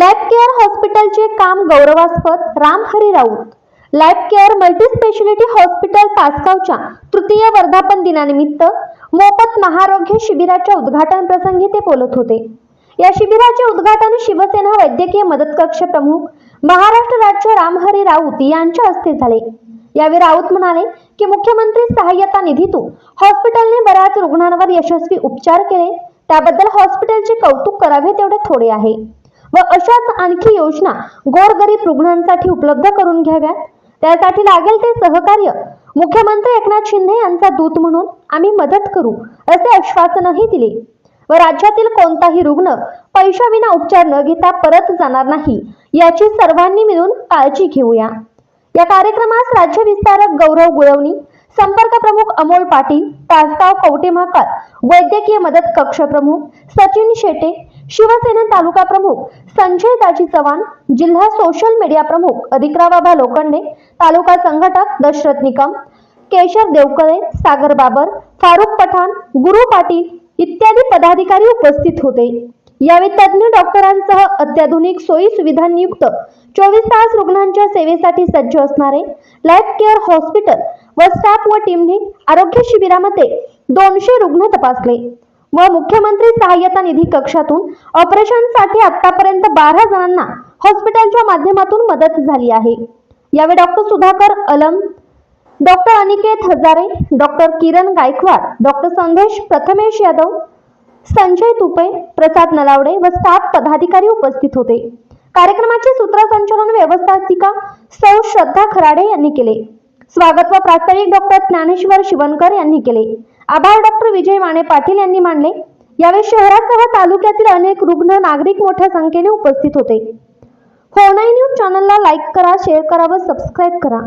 Lab Care हॉस्पिटलचे काम गौरवास्पद Ram Hari Raut. Lab Care multispeciality hospital तासगावच्या तृतीय वर्धापन दिनानिमित्त मोफत महारोग्य शिबिराच्या उद्घाटन प्रसंगी ते बोलत होते. या शिबिराचे उद्घाटन शिवसेना वैद्यकीय मदत कक्ष प्रमुख महाराष्ट्र राज्य रामहरी राऊत यांच्या हस्ते झाले. यावेळी राऊत म्हणाले की मुख्यमंत्री सहाय्यता निधीतून हॉस्पिटलने बऱ्याच रुग्णांवर यशस्वी उपचार केले. त्याबद्दल हॉस्पिटलचे कौतुक करावे तेवढे थोडे आहे. व अशाच आणखी योजना गोरगरीब रुग्णांसाठी उपलब्ध करून घ्याव्यात. त्यासाठी लागेल ते सहकार्य. मुख्यमंत्री एकनाथ शिंदे यांचा दूत म्हणून आम्ही मदत करू असे आश्वासनही दिले. व राज्यातील कोणताही रुग्ण पैशाविना उपचार न घेता परत जाणार नाही याची सर्वांनी मिळून काळजी घेऊया. या कार्यक्रमास राज्य विस्तारक गौरव गुळवणी संपर्क प्रमुख अमोल पाटील तासगाव कवटे महाकाळ वैद्यकीय मदत कक्ष प्रमुख सचिन शेटे शिवसेना तालुका प्रमुख संजय दाजी चव्हाण जिल्हा सोशल मीडिया प्रमुख अधिकराबाबा लोखंडे तालुका संघटक दशरथ निकम केशर देवकळे सागर बाबर फारुख पठाण गुरु पाटील इत्यादी पदाधिकारी उपस्थित होते. यावेळी तज्ज्ञ डॉक्टरांसह अत्याधुनिक सोयी सुविधांनी युक्त चोवीस तास रुग्णांच्या सेवेसाठी सज्ज असणारे लाईफ केअर हॉस्पिटल व स्टाफ व टीमने आरोग्य शिबिरामध्ये दोनशे रुग्ण तपासले व मुख्यमंत्री सहाय्यता निधी कक्षातून ऑपरेशनसाठी आतापर्यंत बारा जणांना हॉस्पिटलच्या माध्यमातून मदत झाली आहे. यावेळी doctor Sudhakar Alam doctor Aniket Hazare doctor Kiran Gaikwad doctor Sandesh Prathamesh Yadav Sanjay Tupe प्रसाद नलावडे व स्टाफ पदाधिकारी उपस्थित होते. कार्यक्रमाचे सूत्रसंचालन व्यवस्थापिका सौ श्रद्धा खराडे यांनी केले. स्वागत व प्रास्ताविक डॉक्टर ज्ञानेश्वर शिवणकर यांनी केले. आभार डॉक्टर विजय माने पाटील यांनी मानले. यावेळी शहरासह तालुक्यातील अनेक रुग्ण नागरिक मोठ्या संख्येने उपस्थित होते. होनाई न्यूज चॅनलला लाईक करा शेअर करा व सबस्क्राईब करा.